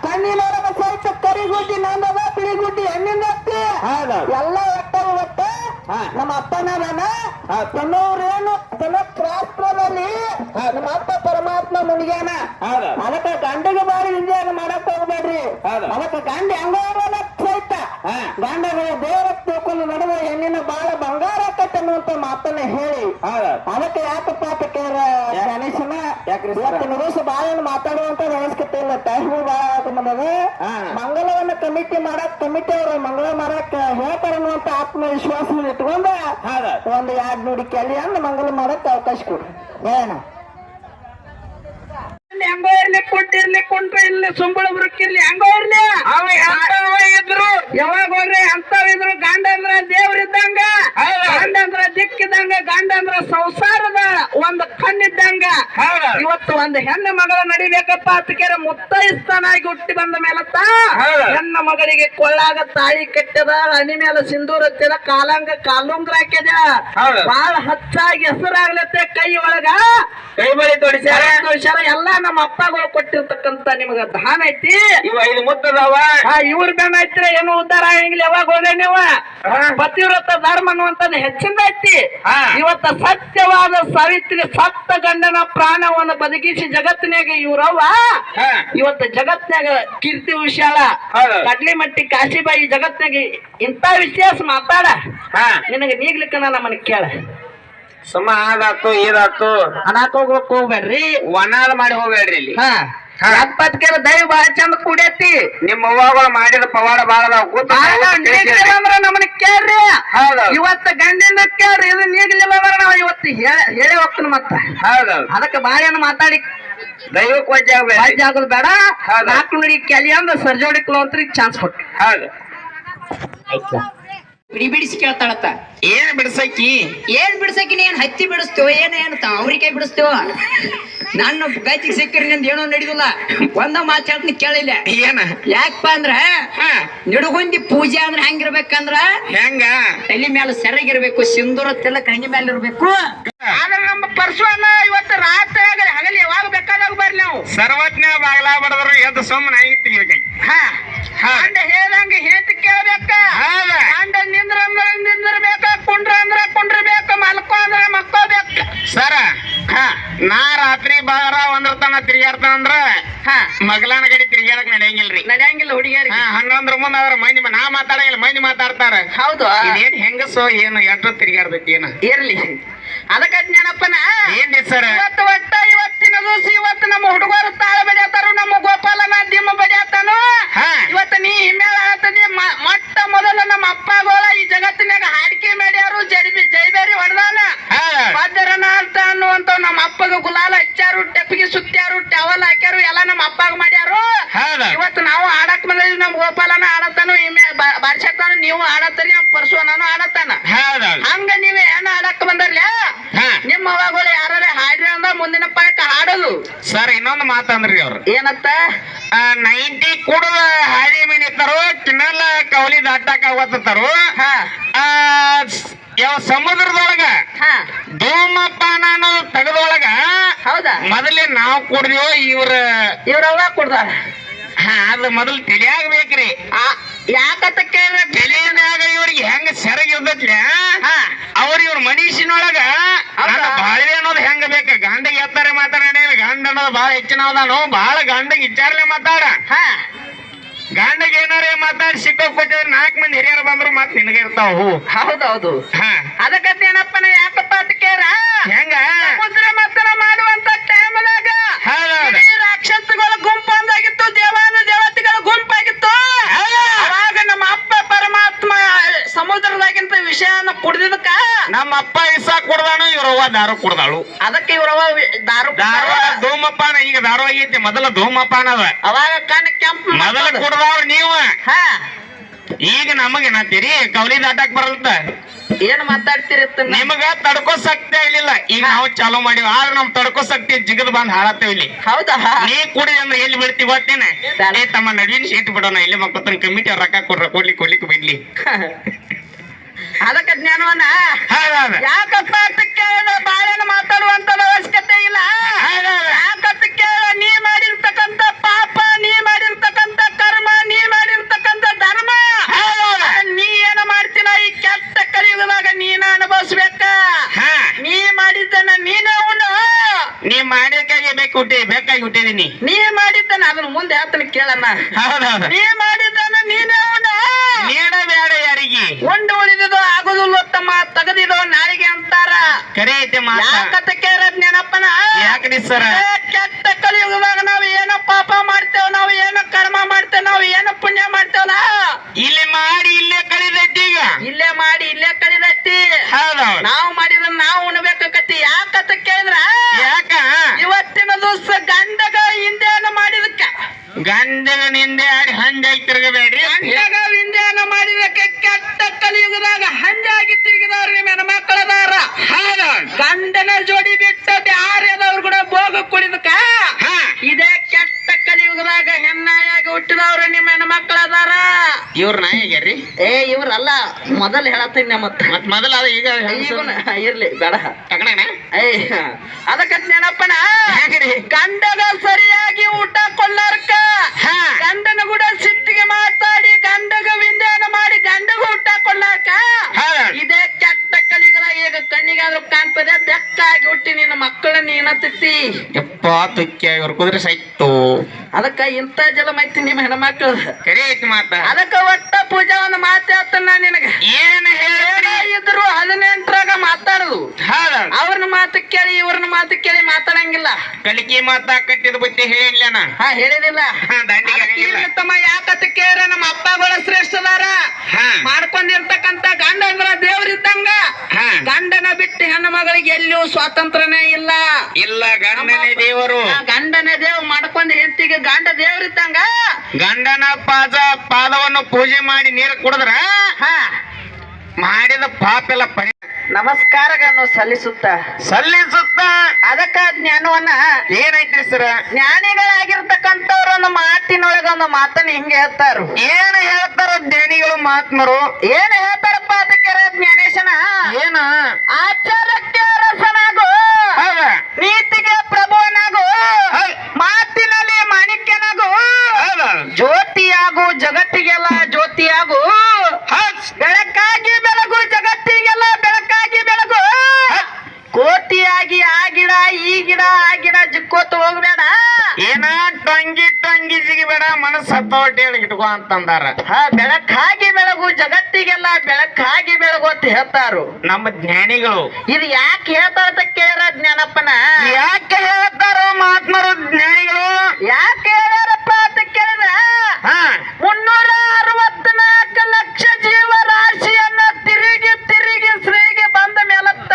ಕಣ್ಣಿನೊಳಗ ಸ್ವಲ್ಪ ಕರಿಗುಡ್ಡಿ ನಂದದ ಬಿಳಿಗುಡ್ಡಿ ಹೆಣ್ಣಿಂದತ್ತಿ ಎಲ್ಲ ಒಟ್ಟ ಇವತ್ತ ನಮ್ಮ ಅಪ್ಪನವನ ತನ್ನೂರೇನು ತನ್ನ ಶಾಸ್ತ್ರದಲ್ಲಿ ನಮ್ಮ ಅಪ್ಪ ಪರಮಾತ್ಮ ಮುನಿಗ್ಯಾನ ಅದಕ್ಕೆ ಗಂಡಿಗೆ ಬಾರಿ ವಿದ್ಯಾನ ಮಾಡಕ್ ಹೋಗ್ಬೇಡ್ರಿ ಅದಕ್ಕೆ ಗಂಡ ಹೆಂಗ ಸಹಿತ ಗಂಡಗಳು ದೇವರ ತಿಳ್ಕೊಂಡು ನಡುವೆ ಹೆಣ್ಣಿನ ಬಾಳ ಬಂಗಾರ ಆಕತ್ತೆ ಅನ್ನುವಂತ ಮಾತನ್ನ ಹೇಳಿ ಅದಕ್ಕೆ ಯಾಕಪ್ಪ ಅಂತ ಕೇಳ ಗಣೇಶನ ಇವತ್ತಿನ ದಿವಸ ಬಾಳ ಮಾತಾಡುವಂತ ಅವಶ್ಯಕತೆ ಇಲ್ಲ ಟೈಮ್ ಬಾಳ ಬಂದದ ಮಂಗಲವನ್ನ ಕಮಿಟಿ ಮಾಡಕ್ ಕಮಿಟಿ ಅವರು ಮಂಗಳ ಮಾಡಕ್ ಹೇಳ್ತಾರ ಅನ್ನುವಂತ ಆತ್ಮವಿಶ್ವಾಸ ಇಟ್ಕೊಂಡ ಒಂದು ಎರಡ್ ನುಡಿ ಕೆಲಿ ಅಂದ್ ಮಂಗಲ ಮಾಡಕ್ ಅವಕಾಶ ಕೊಡ್ರಿ ಹೇಳೋಣ ಹೆಂಗೋ ಇರ್ಲಿ ಕೊಟ್ಟಿರ್ಲಿ ಕೊಂಡ್ರೆ ಇಲ್ಲಿ ಸುಂಬಳ ಬುರುಕಿರ್ಲಿ ಹೆಂಗೋ ಇರ್ಲಿ. ಅವ ಎಂತವ ಇದ್ರು? ಯಾವಾಗ ಹೋಗ್ರಿ ಎಂತವ ಇದ್ರು? ಗಂಡ ಅಂದ್ರ ದೇವ್ರಿದ್ದಂಗ. ಗಂಡ ಅಂದ್ರ ದಿಕ್ಕಿದ್ದಂಗ ಗಂಡ ಅಂದ್ರ ಸಂಸಾರದ ಒಂದು ಕಣ್ಣಿದ್ದಂಗ. ಇವತ್ತು ಒಂದ್ ಹೆಣ್ಣು ಮಗಳ ನಡಿಬೇಕಪ್ಪ ಅದಕ್ಕೆ ಮುತ್ತೈಸ್ತಾನಾಗಿ ಹುಟ್ಟಿ ಬಂದ ಮೇಲತ್ತ ಹೆಣ್ಣ ಮಗಳಿಗೆ ಕೊಳ್ಳಾಗ ತಾಳಿ ಕಟ್ಟದ ಹನಿ ಮೇಲೆ ಸಿಂಧೂರ ಹತ್ತಿದ ಕಾಲಂಗ ಕಾಲುಂಗ್ರ ಹಾಕ್ಯದ ಬಾಳ ಹಚ್ಚಾಗಿ ಹೆಸರಾಗ್ಲತ್ತೆ ಕೈ ಒಳಗ. ಕೈ ಬಳಿ ತೋರಿಸ್ಯಾರ ವಿಷಯ ಎಲ್ಲ ನಮ್ಮ ನಮ್ಮ ಅಪ್ಪಗಳು ಕೊಟ್ಟಿರ್ತಕ್ಕಂತ ನಿಮಗ ದಾನ ಐತಿ? ಇವ ಐದು ಮುದ್ದದಾವ. ಆ ಇವ್ರ ಬೆನ್ನ ಐತ್ರಿ ಏನು ಉದ್ದಾರ ಆಗಂಗಿಲ್ಲ ಯಾವಾಗ ಹೋದ ನೀವ? ಪತಿವ್ರತ ಧರ್ಮ ಅನ್ನುವಂಥದ್ದು ಹೆಚ್ಚಿಂದ ಐತಿ. ಹಾ. ಇವತ್ತ ಸತ್ಯವಾದ ಸಾವಿತ್ರಿ ಸತ್ತ ಗಂಡನ ಪ್ರಾಣವನ್ನು ಬದುಕಿಸಿ ಜಗತ್ತಿನಾಗ ಇವ್ರವ ಇವತ್ತ ಜಗತ್ನಾಗ ಕೀರ್ತಿ ವಿಶಾಲ. ಕಡ್ಲಿ ಕಡ್ಲಿಮಟ್ಟಿ ಕಾಶಿಬಾಯಿ ಜಗತ್ನಾಗ ಇಂತ ವಿಶೇಷ ಮಾತಾಡ. ಹಾ. ನಿನಗೆ ನೀಗ್ಲಿಕ್ಕ ನಾನು ನಮ್ಮನ್ನ ಕೇಳ. ಸುಮ್ಮ ಆದಾತು ಇದಾತು. ಅನಾಥ ಹೋಗ್ಬೇಕು ಹೋಗ್ಬೇಡ್ರಿ. ಒಣಾದ ಮಾಡಿ ಹೋಗ್ಬೇಡ್ರಿ ಇಲ್ಲಿ. ಹಾ. ಎಪ್ಪತ್ಕೆಲ್ಲ ದೈವ ಬಹಳ ಚಂದ ಕೂಡೈತಿ. ನಿಮ್ಮ ಅವ್ವಗಳು ಮಾಡಿದ ಪವಾಡ ಬಾಳ ನಮ್ಮನ್ನ ಕೇಳ್ರಿ. ಹೌದು ಇವತ್ತ ಗಂಡಿನ ಕೇಳ್ರಿ ಇದು ನೀಗ್ಲಿಲ್ಲ ಅಂದ್ರ ನಾವ್ ಇವತ್ತು ಹೇಳೇ ಹೇಳಿ ಹೋಗ್ತೀನಿ ಮತ್ತ. ಹೌದೌದು. ಅದಕ್ಕೆ ಬಾಳೆಯನ್ನು ಮಾತಾಡಿ ದೈವಕ್ಕೆ ವಜ್ಜೆ ಆಗೋದು ಬೇಡ. ನಾಲ್ಕು ನುಡಿ ಕೆಲಿ ಅಂದ ಸರ್ಜೋಡಿ ಕ್ಲೋಂತ್ರಿಗೆ ಚಾನ್ಸ್ ಕೊಟ್ಟು. ಹೌದು. ಬಿಡಿ ಬಿಡಿಸಿ ಕೇಳ್ತಾಳತ್ತ. ಏನ್ ಬಿಡ್ಸಕಿ? ಏನ್ ಬಿಡ್ಸಕಿನ ನೀನ್ ಹತ್ತಿ ಬಿಡಿಸ್ತೇವ ಏನ್ ಏನ್ ತಾವ್ರಿಕಾಯಿ ಬಿಡಿಸ್ತೇವ ನಾನು ಬ್ಯಾಚಿಗೆ ಸಿಕ್ಕಿರಿ ನಿಂದ ಏನೋ ನಡೆದಿಲ್ಲ. ಒಂದ ಮಾತು ಹೇಳ್ತೀನಿ ಕೇಳಿಲ್ಲ ಏನ? ಯಾಕಪ್ಪ ಅಂದ್ರ ಹಾ. ನಿಡುಗುಂದಿ ಪೂಜೆ ಅಂದ್ರ ಹೆಂಗಿರ್ಬೇಕಂದ್ರ? ಹೆಂಗ? ತಲೆ ಮೇಲೆ ಸೆರಗಿರ್ಬೇಕು ಸಿಂಧೂರ ತೆಲ್ಲ ಕಣ್ಣಿ ಮೇಲೆ ಇರ್ಬೇಕು. ಆದ್ರೆ ನಮ್ಮ ಪರಶುವನ್ನ ಇವತ್ತು ರಾತ್ರಿ ಆಗಲಿ ಹಗಲಿ ಯಾವಾಗ ಬೇಕಾದಾಗ ಬರ್ಲಿ ನಾವು. ಸರ್ವಜ್ಞ ಬಾಗ್ಲ ಬಡದ್ರು ಎದ್ದು ಸುಮ್ಮನೆ ಐತಿ ಹಾ. ಹೇಳ್ದಂಗೆ ಹೇತಿ ಕೇಳ್ಬೇಕ. ಅಂಡ ನಿಂದ್ರ ಅಂದ್ರ ನಿಂದ್ರಬೇಕ ಕುಂಡ್ರ ಅಂದ್ರ ಕುಂಡ್ರಬೇಕ ಮಲ್ಕೋ ಅಂದ್ರ ಮಕ್ಕೋಬೇಕ ಸರ ಹಾ. ನಾ ರಾತ್ರಿ ಬಾರ ಒಂದ್ರ ತನ ತಿರ್ಗಾಡ್ತಾನ ಅಂದ್ರ ಹಾ. ಮಗಲಾನ ಗಡಿ ತಿರ್ಗಾಡಕ್ ನಡೆಯಂಗಿಲ್ರಿ. ನಡೆಯಂಗಿಲ್ಲ ಹುಡುಗಿಯರ್ ಹನ್ನೊಂದ್ರ ಮುಂದ ಅವ್ರ ಮಂದಿ ನಾ ಮಾತಾಡಂಗಿಲ್ಲ ಮಂದಿ ಮಾತಾಡ್ತಾರ. ಹೌದು. ಇದೇನ್ ಹೆಂಗಸೋ ಏನು ಎಷ್ಟೋ ತಿರ್ಗಾಡ್ತೈತಿ ಏನ? ಇರ್ಲಿ. ಅದಕ್ಕ ಜ್ಞಾನಪ್ಪನ ಏನ್ರಿ ಸರ್? ಇವತ್ತು ಒಟ್ಟ ದಿವಸ ಇವತ್ತು ನಮ್ಮ ಹುಡುಗರು ತಾಳ ಬಡಿಯತ್ತಾರು ನಮ್ಮ ಗೋಪಾಲನ ದಿಮ್ಮ ಬಡಿಯತ್ತಾನು. ಇವತ್ತು ನೀ ಹಿಮ್ಮೇಳ ಆತದಿ ಮೊಟ್ಟ ಮೊದಲ ನಮ್ಮ ಅಪ್ಪಗೋಳ ಈ ಜಗತ್ತಿನಾಗ ಹಾಡಿಕೆ ಮಾಡ್ಯಾರು ಜೈಬಿ ಜೈಬೇರಿ ಹೊಡೆದಾನ. ಅಂತ ಅನ್ನುವಂತ ನಮ್ಮ ಅಪ್ಪಗ ಗುಲಾಲ ಹಚ್ಚಾರು ಟೆಪ್ಪಿಗೆ ಸುತ್ತ್ಯಾರು ಟವಲ್ ಹಾಕ್ಯಾರು ಎಲ್ಲ ನಮ್ಮ ಅಪ್ಪಾಗ ಮಾಡ್ಯಾರು. ಇವತ್ತು ನಾವು ಆಡಕ್ ಬಂದಿದ್ವಿ ನಮ್ಮ ಗೋಪಾಲನ ಆಡತ್ತಾನು ಹಿಮ್ಮೆ ಬಾರ್ಸತ್ತಾನು ನೀವು ಆಡತ್ತರಿ ನಮ್ಮ ಪರಶುವನನು ಆಡತಾನ ಹಂಗ ನೀವೇ ಏನ ಆಡಕ್ ಬಂದರ್ಲ ನಿಮ್ಮ ಅವಾಗಳು ಯಾರ ಹಾಡ್ರಿ ಅಂದ್ರ ಮುಂದಿನ ಪಾಯಕ ಹಾಡೋದು ಸರ್ ಇನ್ನೊಂದು ಮಾತಂದ್ರಿ ಅವ್ರು. ಏನತ್ತ? ನೈಂಟಿ ಕುಡದ ಹಾದಿ ಮೀನ್ ಇರ್ತಾರೋ ಕಿನ್ನಲ್ಲ ಕವಲಿ ದಾಟಾಕ ಅವತ್ತಾರು ಹಾ. ಯಾವ ಸಮುದ್ರದೊಳಗ? ಧೂಮಪಾನ ಅನ್ನೋದು ತೆಗದೊಳಗ ಹೌದಾ? ಮೊದಲೇ ನಾವು ಕುಡ್ದೇವು ಇವ್ರ ಇವ್ರವ ಕುಡ್ದಾರ ಹ ಅದು ಮೊದಲು ತಿಳಿಯಾಗಬೇಕ್ರಿ. ಆ, ಯಾಕತ್ತ ಕೇಳಿದ್ರೆ ತಲೆಯಾಗ ಇವ್ರಿಗೆ ಹೆಂಗ ಸೆರಗ್ ಇರ್ತೈತ್ಲ? ಹಾ. ಅವ್ರ ಇವ್ರ ಮನುಷ್ಯನೊಳಗ ಬಾಳ್ವೆ ಅನ್ನೋದು ಹೆಂಗ ಬೇಕ? ಗಂಡಗೆ ಎತ್ತಾರೆ ಮಾತಾಡ ಗಂಡ ಅನ್ನೋದು ಬಾಳ ಹೆಚ್ಚಿನ ಅವದಾನು ಬಾಳ ಗಂಡ ವಿಚಾರಲೆ ಮಾತಾಡ. ಹಾ. ಗಂಡಗೆ ಏನಾರೇ ಮಾತಾಡಿ ಸಿಕ್ಕೋಕ್ ಕೊಟ್ಟಿದ್ರೆ ನಾಲ್ಕು ಮಂದಿ ಹಿರಿಯರು ಬಂದ್ರು ಮತ್ ನಿನಗೆ ಇರ್ತಾವು ಹೌದೌದು. ಹಾ. ಅದಕ್ಕಂತ ಏನಪ್ಪನ ಯಾಕಪ್ಪ ಅಂತ ಕೇಳ ಹೆಂಗ? ಸಮುದ್ರ ಮಥನ ಮಾಡುವಂತ ಟೈಮ್ದಾಗ ರಾಕ್ಷಸಗಳ ಗುಂಪು ಒಂದಾಗಿತ್ತು ದೇವಾನ ದೇವತೆಗಳ ಗುಂಪಾಗಿತ್ತು ಅವಾಗ ನಮ್ಮ ಅಪ್ಪ ಪರಮಾತ್ಮ ಸಮುದ್ರದಾಗಿಂತ ವಿಷಯನ ಕುಡ್ದಿದ್ದಕ್ಕ ನಮ್ಮ ಅಪ್ಪ ಇಸ ಕುಡ್ದಾನು ಇವ್ರವ್ವ ದಾರು ಕುಡ್ದಾಳು. ಅದಕ್ಕೆ ಇವರವ ದಾರು ಧಾರವಾಡ ಧೂಮಪಾನ ಈಗ ಧಾರವಾಡ ಐತಿ ಮೊದಲ ಧೂಮಪಾನ ಅದ. ಅವಾಗ ಕಣ್ಣ ಕೆಂಪು ಮೊದಲ ಮಾಡ್ತದ. ನೀವ. ನೀವು ಹಾ. ಈಗ ನಮಗೇನತ್ತೀರಿ ಕವಲಿ ದಾಟಕ್ ಬರಲ್ತ. ಏನ್ ಮಾತಾಡ್ತೀರಿ? ನಿಮಗ ತಡ್ಕೋ ಸಕ್ತಿ ಇಲ್ಲಿಲ್ಲ ಈಗ ನಾವು ಚಾಲೂ ಮಾಡಿವಿ ಆದ್ರೆ ನಮ್ ತಡ್ಕೋ ಸಕ್ತಿ ಜಿಗದ್ ಬಂದ್ ಹಾಳತ್ತೇವ್ ಇಲ್ಲಿ. ಹೌದಾ? ನೀ ಕುಡಿ ಅಂದ್ರೆ ಎಲ್ಲಿ ಬಿಡ್ತಿ ಗೊತ್ತೇನೆ? ತಮ್ಮ ನಡೀನ್ ಶೀಟ್ ಬಿಡೋಣ ಇಲ್ಲಿ ಮಕ್ಕಳ ಕಮಿಟಿ ಅವ್ರ ರೊಕ್ಕ ಕೊಡ್ರ ಕೊಡ್ಲಿ ಕೊಡ್ಲಿಕ್ಕೆ ಬಿಡ್ಲಿ ಅದಕ್ಕೆ ಜ್ಞಾನವನ್ನ? ಯಾಕಪ್ಪ ಅಂತ ಕೇಳಿದ್ರೆ ಬಾಳೆನ ಮಾತಾಡುವಂತ ಅವಶ್ಯಕತೆ ಇಲ್ಲ. ಯಾಕಂತ ಕೇಳ ನೀ ಮಾಡಿರ್ತಕ್ಕಂತ ಪಾಪ ನೀ ಮಾಡಿರ್ತಕ್ಕಂತ ಕರ್ಮ ನೀ ಮಾಡಿರ್ತಕ್ಕಂತ ಧರ್ಮ. ನೀ ಏನ ಮಾಡ್ತೀನ? ಈ ಕೆಟ್ಟ ಕಲಿಯುಗದಾಗ ನೀನ ಅನುಭವಿಸ್ಬೇಕ. ಹಾ. ನೀ ಮಾಡಿದ್ದನ್ನ ನೀನೇ ಉಣ್ಣು ನೀ ಮಾಡಿದಕ್ಕಾಗಿ ಬೇಕು ಹುಟ್ಟಿ ಬೇಕಾಗಿ ಹುಟ್ಟಿದೀನಿ. ನೀ ಮಾಡಿದ್ದನ್ನ ಅದನ್ನ ಮುಂದೆ ಹೇಳ್ತಾನೆ ಕೇಳಣ್ಣ. ನೀ ಮಾಡಿದ್ದನ್ನ ನೀನೇ ಉಣ್ಣು ನೀಡ ಬೇಡ ಯಾರಿಗೆ ಉಂಡು ತಮ್ಮ ತಗದಿದೋ ನಾಳಿಗೆ ಅಂತಾರ. ಕರೆ ಐತೆ ಮಾತ ಕೇಳದ್ ನೆನಪನ? ಯಾಕ್ರಿ ಸರ ಕೆಟ್ಟ ಕಲಿಯುಗದಾಗ ನಾವು ಏನೋ ಪಾಪ ಮಾಡ್ತೇವ್ ನಾವು ಏನೋ ಕರ್ಮ ಮಾಡ್ತೇವ ನಾವು ಏನೋ ಪುಣ್ಯ ಮಾಡ್ತೇವಲ್ಲ ಇಲ್ಲಿ ಮಾಡಿ ಇಲ್ಲೇ ಕಳಿದೈತಿ ಈಗ. ಇಲ್ಲೇ ಮಾಡಿ ಇಲ್ಲೇ ಕಳಿದೈತಿ. ಹೌದು ನಾವು ಮಾಡಿದ್ರ ನಾವು ಉಣ್ಬೇಕತಿ ಯಾಕಂತ ಕೇಳಿದ್ರ? ಯಾಕ? ಇವತ್ತಿನ ದಿವಸ ಮಾಡಿದಕ್ಕ ಗಂಡಗ ನಿಂದೆ ಆಡಿ ಹಂಜಾಗಿ ತಿರುಗಬೇಡ್ರಿ. ಗಂಡಗ ಹಿಂದೇನ ಮಾಡಿದಕ್ಕೆ ಕೆಟ್ಟ ಕಲಿಯುಗದಾಗ ಹಂಜಾಗಿ ತಿರುಗಿದವ್ರು ನಿಮ್ಮ ಹೆಣ್ಮಕ್ಳದಾರ. ಗಂಧನ ಗಂಡನ ಜೋಡಿ ಬಿಟ್ಟ ಆರ್ಯದವ್ರು ಕೂಡ ಭೋಗ ಕುಡಿದಕ್ಕ ಕಲಿಯುಗದಾಗ ಹೆಣ್ಣಾಯಾಗಿ ಹುಟ್ಟಿದವ್ರು ನಿಮ್ಮ ಹೆಣ್ಮಕ್ಳದಾರ? ಇವ್ರ ನಾಯಿಯಾಗ್ಯಾರಿ ಏ ಇವ್ರಲ್ಲ ಮೊದಲ್ ಹೇಳತ್ತೀನಿ ನಮ್ಮ ಮತ್ ಮೊದಲ ಅದ ಈಗ ಈಗುನ ಇರ್ಲಿ ಬೇಡ. ತಗಣನ? ಏ ಅದಕ್ಕ ನೆನಪನ? ಗಂಡದ ಸರಿಯಾಗಿ ಊಟ ಕೊಲ್ಲಾರ್ಕ ಹಾ. ಗಂಡನ ಕೂಡ ಸಿಟ್ಟಿಗೆ ಮಾತಾಡಿ ಗಂಡಗ ವಿಂಧ್ಯಾನ ಮಾಡಿ ಗಂಡಗ ಊಟ ಕೊಲ್ಲಾರ್ಕ ಹೌದು. ಇದೇ ಕೆಟ್ಟ ಕಲಿಗಳ ಈಗ ಕಣ್ಣಿಗಾದ್ರೂ ಕಾಣ್ತದೆ ಬೆಕ್ಕಾಗಿ ಹುಟ್ಟಿ ನಿನ್ನ ಮಕ್ಕಳ ನೀನ ಎಪ್ಪ ಯಪ್ಪ ತುಕ್ಯ ಇವ್ರ ಕುದುರೆ ಸೈತು ಅದಕ್ಕ ಇಂತ ಜಲ ಮೈತಿ ನಿಮ್ಮ ಹೆಣ್ಮಕ್ಳು. ಕರಿ ಐತಿ ಮಾತ. ಅದಕ್ಕ ಒಟ್ಟ ಪೂಜಾ ಒಂದು ಮಾತೆ ಆತನ ನಿನಗ. ಏನ್ ಹೇಳಿ? ಇದ್ರು ಹದಿನೆಂಟರಾಗ ಮಾತಾಡುದು. ಅವ್ರನ್ನ ಮಾತು ಕೇಳಿ ಇವ್ರನ್ನ ಮಾತು ಕೇಳಿ ಮಾತಾಡಂಗಿಲ್ಲ. ಕಲಿಕೆ ಮಾತ ಕಟ್ಟಿದ ಬುತ್ತಿ ಹೇಳಿಲ್ಲ ಹಾ ಹೇಳಿದಿಲ್ಲ. ತಮ್ಮ ಯಾಕತ್ತ ಕೇರ ನಮ್ಮ ಅಪ್ಪಗಳ ಶ್ರೇಷ್ಠದಾರ. ಹಾ. ಮಾಡ್ಕೊಂಡಿರ್ತಕ್ಕಂತ ಗಂಡ ಅಂದ್ರ ದೇವ್ರಿದ್ದಂಗ. ಹಾ. ಗಂಡನ ಬಿಟ್ಟು ಹೆಣ್ಣು ಮಗಳಿಗೆ ಎಲ್ಲಿಯೂ ಸ್ವಾತಂತ್ರ್ಯನೇ ಇಲ್ಲ. ಇಲ್ಲ ಗಂಡನೇ ದೇವರು. ಗಂಡನೇ ದೇವ್ ಮಾಡ್ಕೊಂಡು ಹೆಂಡತಿಗೆ ಗಂಡ ದೇವ್ರಿದ್ದಂಗ ಗಂಡನ ಪಾದ ಪಾದವನ್ನು ಪೂಜೆ ಮಾಡಿ ನೀರು ಕುಡಿದ್ರ ಹಾ. ಮಾಡಿದ ಪಾಪ ಎಲ್ಲ ಪರಿ ನಮಸ್ಕಾರಗಳನ್ನು ಸಲ್ಲಿಸುತ್ತ. ಸಲ್ಲಿಸುತ್ತ. ಅದಕ್ಕ ಜ್ಞಾನವನ್ನ ಏನೈತ್ರಿ ಸರ? ಜ್ಞಾನಿಗಳಾಗಿರ್ತಕ್ಕಂಥವ್ರನ್ನ ಮಾತಿನೊಳಗ ಒಂದು ಮಾತನ್ನ ಹಿಂಗೆ ಹೇಳ್ತಾರು. ಏನ್ ಹೇಳ್ತಾರ ಜ್ಞಾನಿಗಳು ಮಾತ್ಮರು ಏನ್ ಹೇಳ್ತಾರಪ್ಪ ಅದಕ್ಕೆ ಜ್ಞಾನೇಶನ? ಏನ? ಆಚಾರಕ್ಕೆ ರಸನಾಗು ನೀತಿಗೆ ಪ್ರಭುವನಾಗು. ಮಾತಿನಲ್ಲಿ ಮಾಣಿಕ್ಯನಾಗು. ಜ್ಯೋತಿಯಾಗು ಜಗತ್ತಿಗೆಲ್ಲ ಜ್ಯೋತಿಯಾಗು. ಬೆಳಕಾಗಿ ಬೆಳಗು ಜಗತ್ತಿಗೆಲ್ಲ ಬೆಳಕಾಗಿ ಬೆಳಗು ಕೋತಿಯಾಗಿ ಆ ಗಿಡ ಈ ಗಿಡ ಆ ಗಿಡ ಜಿಕ್ಕೋತ ಹೋಗ್ಬೇಡ. ಏನ ಟೊಂಗಿ ಟೊಂಗಿ ಜಿಗಿಬೇಡ ಮನಸ್ಸು ಹತ್ತೋಟೇಳಿ ಇಟ್ಕೋ ಅಂತಂದಾರ. ಹಾ ಬೆಳಕಾಗಿ ಬೆಳಗು ಜಗತ್ತಿಗೆಲ್ಲ ಬೆಳಕಾಗಿ ಬೆಳಗು ಅಂತ ಹೇಳ್ತಾರು. ನಮ್ಮ ಜ್ಞಾನಿಗಳು. ಇದು ಯಾಕೆ ಹೇಳ್ತಾರ ಕೇಳ ಜ್ಞಾನಪ್ಪನ? ಯಾಕೆ ಹೇಳ್ತಾರೋ ಮಹಾತ್ಮರು ಜ್ಞಾನಿಗಳು? ಯಾಕೆ ಹೇಳ್ಯಾರಪ್ಪ ಅಂತ ಕೇಳಿದ್ರ? ಮುನ್ನೂರ ಅರವತ್ನಾಲ್ಕು ಲಕ್ಷ ಜೀವರಾಶಿಯನ್ನ ತಿರುಗಿ ತಿರುಗಿ ಶ್ರೀಗೆ ಬಂದ ಮೇಲತ್ತ.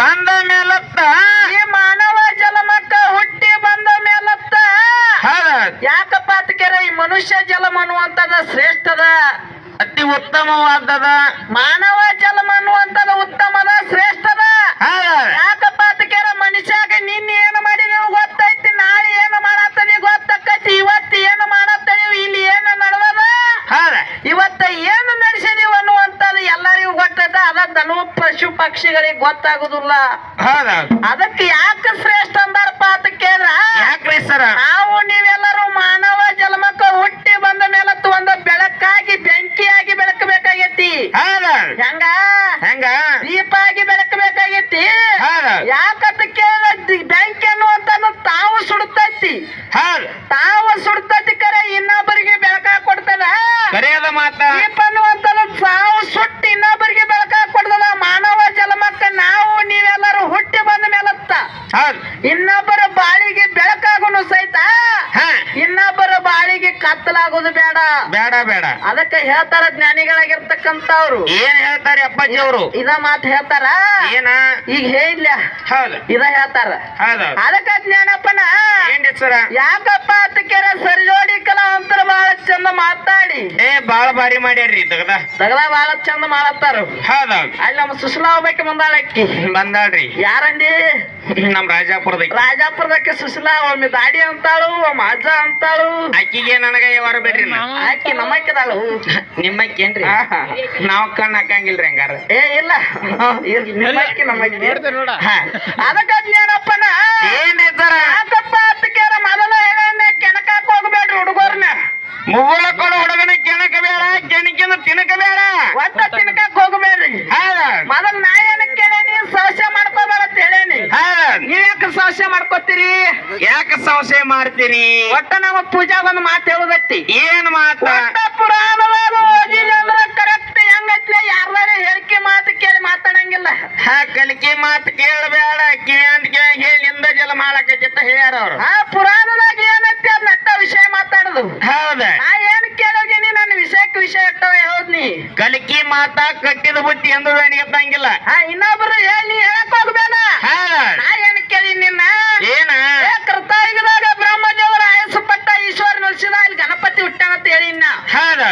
ಬಂದ ಮೇಲತ್ತ ಈ ಮಾನವ ಜಲಮಕ್ಕ ಹುಟ್ಟಿ ಬಂದ ಮೇಲತ್ತ ಹೌದ್. ಯಾಕಪ್ಪ ಅಂತ ಕೇಳ ಈ ಮನುಷ್ಯ ಜಲಮ ಅನ್ನುವಂಥದ್ದು ಶ್ರೇಷ್ಠದ ಅತಿ ಉತ್ತಮವಾದದ ಮಾನವ ಜಲಮ ಅನ್ನುವಂಥದ್ದು ಉತ್ತಮದ ಶ್ರೇಷ್ಠದ ಹೌದ್. ಯಾಕಪ್ಪ ಅಂತ ಕೇಳ ಮನುಷ್ಯಾಗ ನಿನ್ನೆ ಏನು ಮಾಡಿದೆವು ಗೊತ್ತೈತಿ ನಾಳೆ ಏನು ಮಾಡತ್ತದಿ ಗೊತ್ತಕ್ಕತಿ ಇವತ್ತು ಏನು ಮಾಡತ್ತದೀವಿ ಇಲ್ಲಿ ಏನು ನಡೆದದ ಹೌದ್. ಇವತ್ತ ಏನು ನಡೆಸಿದೀವಿ ಅನ್ನುವಂಥದ್ದು ಎಲ್ಲರಿಗೂ ಗೊತ್ತದ ಅದ ದನು ಪಶು ಪಕ್ಷಿಗಳಿಗೆ ಗೊತ್ತಾಗುದಿಲ್ಲ. ಅದಕ್ಕೆ ಯಾಕೆ ಶ್ರೇಷ್ಠ ಅಂದಾರಪ್ಪ ಅಂತ ಕೇಳ್ರ ಯಾಕ್ರಿ ಸರ? ನಾವು ನೀವೆಲ್ಲರೂ ಮಾನವ ಜನ್ಮಕ್ಕ ಹುಟ್ಟಿ ಬಂದ ಮೇಲೆ ಒಂದು ಬೆಳಕಾಗಿ ಬೆಂಕಿಯಾಗಿ ಬೆಳಕಬೇಕಾಗೈತಿ. ಹೆಂಗ? ಹೆಂಗ? ದೀಪ ಆಗಿ ಬೆಳಕಬೇಕಾಗೈತಿ. ಯಾಕಂತ ಕೇಳ ಬೆಂಕಿ ಅನ್ನುವಂತ ತಾವು ಸುಡ್ತೈತಿ. ತಾವು ಸುಡ್ತೈತಿ ಕರೆ ಇನ್ನೊಬ್ಬರಿಗೆ ಬೆಳಕ ಮಾತ? ದೀಪ ಅನ್ನುವಂತ ತಾವು ಸುಟ್ಟಿ ಇನ್ನೊಬ್ಬರಿಗೆ ಬೆಳಕ ಕೊಡ್ತದ ಮಾನವ ಜಲಮಕ್ಕ ನಾವು ನೀವೆಲ್ಲರೂ ಹುಟ್ಟಿ ಹೌದ್. ಇನ್ನೊಬ್ಬರ ಬಾಳಿಗೆ ಬೆಳಕಾಗುನು ಸಹಿತ ಹಾ. ಇನ್ನೊಬ್ಬರ ಬಾಳಿಗೆ ಕತ್ತಲಾಗೋದು ಬೇಡ. ಬೇಡ ಬೇಡ. ಅದಕ್ಕೆ ಹೇಳ್ತಾರ ಜ್ಞಾನಿಗಳಾಗಿರ್ತಕ್ಕಂಥವ್ರು. ಏನ್ ಹೇಳ್ತಾರೆ ಅಪ್ಪಾಜಿ ಅವರು? ಇದ ಮಾತು ಹೇಳ್ತಾರ? ಏನ? ಈಗ ಹೇಳಿಲ್ಲ. ಹೌದ್. ಇದ ಹೇಳ್ತಾರ. ಅದಕ್ಕ ಜ್ಞಾನಪ್ಪನ ಯಾಕಪ್ಪ ಸರ ಸರಿ ಜೋಡಿ ಕಲಾ ಕಲಾವಂತರ ಬಹಳ ಚಂದ ಮಾತಾಡಿ. ಏ ಬಾಳ ಬಾರಿ ಮಾಡ್ಯಾರ್ರಿ ತಗದ ತಗದ ಬಹಳ ಚಂದ ಮಾಡತ್ತಾರ. ಹೌದ್ ಅಲ್ಲಿ ನಮ್ಮ ಸುಶಲಾ ಹೋಗ್ಬೇಕು ಬಂದಾಳಕ್ಕಿ. ಬಂದಾಳ್ರಿ. ಯಾರಂದಿ ನಮ್ ರಾಜಾಪುರದ ರಾಜಾಪುರದಕ್ಕೆ ಸುಶೀಲಾ ಒಮ್ಮೆ ದಾಡಿ ಅಂತಾಳು ಒಮ್ಮೆ ಅಜ್ಜ ಅಂತಾಳು. ಅಕ್ಕಿಗೆ ನನಗ ಯಾವಾರ ಬಿಡ್ರಿ ಅಕ್ಕಿ ಆಕಿ ನಮ್ಮಕ್ಕಿದಾಳು ನಿಮ್ಮಕ್ಕೇನ್ರಿ ನಾವ್ ಕಣ್ ಹಾಕಂಗಿಲ್ರಿ ಹಂಗಾರ. ಏ ಇಲ್ಲ. ನಿಮ್ಮಕ್ಕಿ ನಮ್ಮಕ್ಕಿ. ಅದಕ್ಕ ಜ್ಞಾನಪ್ಪನ ಏನಿದ್ದಾರ ಯಾಕಪ್ಪ ಅದಕ್ಕೆರ ಮೊದಲ ಹೇಳಣ್ಣ ಕೆಣಕಾಕ್ ಹೋಗ್ಬೇಡ್ರಿ ಹುಡುಗರ್ನ. ಮುಗುಳ ಕೊಡ ಹುಡುಗನ ಕೆಣಕ ಬೇಡ ಕೆಣಕಿನ ತಿನಕ ಬೇಡ. ಒಟ್ಟ ತಿನ್ಕ ಹೋಗ್ಬೇಡ್ರಿ. ಮೊದಲ ನಾ ಏನಕ್ಕೆ ಅಂತ ಹೇಳೇನಿ ಹೌದ್ ನೀವ್ ಯಾಕೆ ಸಂಶಯ ಮಾಡ್ಕೋತೀರಿ? ಯಾಕ ಸಂಶಯ ಮಾಡ್ತೀರಿ? ಒಟ್ಟ ನಾವು ಪೂಜಾ ಒಂದು ಮಾತು ಹೇಳುದತ್ತಿ ಏನ್ ಮಾತ? ಪುರಾಣದಾಗ ಯಾರ್ದಾರ ಹೇಳಿಕೆ ಮಾತು ಕೇಳಿ ಮಾತಾಡಂಗಿಲ್ಲ. ಹಾ ಕಲಿಕೆ ಮಾತು ಕೇಳಬೇಡ ಕಿವಿ ಅಂತ ಕೇಳಿ ಹೇಳಿ ನಿಂದ ಜಲ ಮಾಡಕೈತಿ ಅಂತ ಹೇಳ್ಯಾರ ಅವ್ರು. ಆ ಪುರಾಣದಾಗ ಏನೈತಿ ಅದ್ ನಟ್ಟ ವಿಷಯ ಮಾತಾಡುದು? ಹೌದ. ನಾ ಏನ್ ಕೇಳೋಗಿನಿ ನನ್ನ ವಿಷಯಕ್ಕೆ ವಿಷಯ ಇಟ್ಟವ ನೀ? ಕಲಿಕೆ ಮಾತ ಕಟ್ಟಿದ ಬುತ್ತಿ ಎಂದು ಎತ್ತಂಗಿಲ್ಲ ಆ ಇನ್ನೊಬ್ರು ಹೇಳಿ ಹೇಳಕ್ ಹೋಗ್ಬೇಡ. ಹಾ. ನಾ ಏನ್ ಕೇಳಿ ನಿನ್ನ? ಏನ? ಕೃತಾಯುಗದಾಗ ಬ್ರಹ್ಮದೇವರ ಆಯಸ್ಸು ಪಟ್ಟ ಈಶ್ವರ ನುಲ್ಸಿದ ಅಲ್ಲಿ ಗಣಪತಿ ಹುಟ್ಟಾನಂತ ಹೇಳಿ ನಾ ಹೌದ.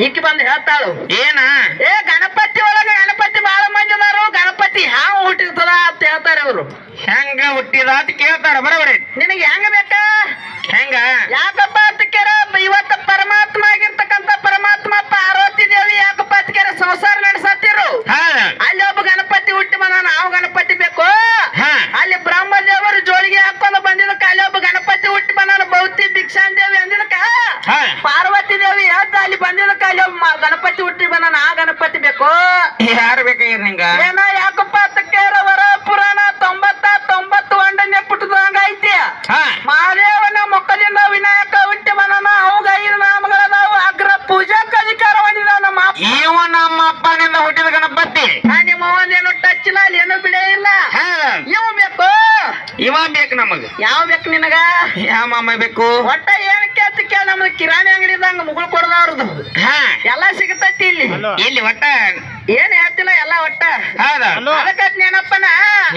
ಈಕಿ ಬಂದು ಹೇಳ್ತಾಳು. ಏನ? ಏ ಗಣಪತಿ ಒಳಗ ಗಣಪತಿ ಬಾಳ ಮಂದಿ ಅದಾರು. ಗಣಪತಿ ಹ್ಯಾಂಗ ಹುಟ್ಟಿರ್ತದ ಅಂತ ಹೇಳ್ತಾರೆ ಅವರು ಹೆಂಗ ಹುಟ್ಟಿದ ಅಂತ ಕೇಳ್ತಾರ ಬರೋಬರಿ ನಿನಗೆ ಹೆಂಗ ಬೇಕ? ಹೆಂಗ? ಯಾಕಪ್ಪ ಅಂತ ಕೇಳ ಇವತ್ತ ಪರಮಾತ್ಮ ಆಗಿರ್ತಕ್ಕಂಥ ಪರಮ ಪರಮಾತ್ಮ ಪಾರ್ವತಿ ದೇವಿ ಯಾಕಪ್ಪ ಅದಕ್ಕೆ ಸಂಸಾರ ನಡೆಸತ್ತಿರು ಹೌದ ಅಲ್ಲಿ ಒಬ್ಬ ಗಣಪತಿ ಹುಟ್ಟಿ ಬಂದ ನಾವು ಗಣಪತಿ ಬೇಕು ಹಾ ಅಲ್ಲಿ ಬ್ರಹ್ಮದೇವರು ಜೋಳಿಗೆ ಹಾಕೊಂಡು ಬಂದಿದ್ದಕ್ಕ ಅಲ್ಲಿ ಒಬ್ಬ ಗಣಪತಿ ಹುಟ್ಟಿ ಬಂದಾನ ಭೌತಿ ಭಿಕ್ಷಾನ್ ದೇವಿ ಅಂದಿದ್ದಕ್ಕ ಹಾ ಪಾರ್ವತಿ ದೇವಿ ಎದ್ದ ಅಲ್ಲಿ ಬಂದಿದ್ದಕ್ಕ ಅಲ್ಲಿ ಒಬ್ಬ ಮ- ಗಣಪತಿ ಹುಟ್ಟಿ ಬಂದಾನ ಆ ಗಣಪತಿ ಬೇಕು ಯಾರು ಬೇಕಾಗಿರ್ ನಿಂಗ ಏನ ಯಾಕಪ್ಪ ತಕ್ಕೇರವರ ಪುರಾಣ ತೊಂಬತ್ತ ತೊಂಬತ್ತು ಒಂಡನೆ ಪುಟ್ಟದಂಗ ಐತಿ ಹಾ ಮಹಾದೇವನ ಮೊಕ್ಕದಿಂದ ವಿನಾಯಕ ಹುಟ್ಟಿ ಬಂದಾನ ಅವಾಗ ಐದು ನಾಮಗಳದಾವು ಅಗ್ರ ಪೂಜಾಕ್ಕೆ ಅಧಿಕಾರ ಹೊಂದಿದ ನಮ್ಮ ಅಪ್ಪ. ಇವ ನಮ್ಮ ಅಪ್ಪನಿಂದ ಹುಟ್ಟಿದ ಗಣಪತಿ ಆ ನಿಮ್ಮ ಅವನೇನು ಟಚ್ ಇಲ್ಲ ಅಲ್ಲಿ ಏನು ಬಿಡೇ ಇಲ್ಲ ಹೌದ ಇವ್ ಬೇಕು ಇವ ಬೇಕು ನಮಗ ಯಾವ ಬೇಕು ಯಾವ ಮಾಮ ಬೇಕು? ಒಟ್ಟ ಏನ್ ಕೇಳ್ತಿಕೆ ನಮ್ದು ಕಿರಾಣಿ ಅಂಗಡಿದಂಗ ಮುಗುಳ್ ಕೊಡದವ್ರದ್ದು ಹಾ. ಎಲ್ಲಾ ಸಿಗತೈತಿ ಇಲ್ಲಿ. ಇಲ್ಲಿ ಒಟ್ಟ ಏನ್ ಹೇಳ್ತಿಲ್ಲ ಎಲ್ಲ ಒಟ್ಟ? ಹೌದ? ಅದಕ್ಕ ನೆನಪ್ಪನ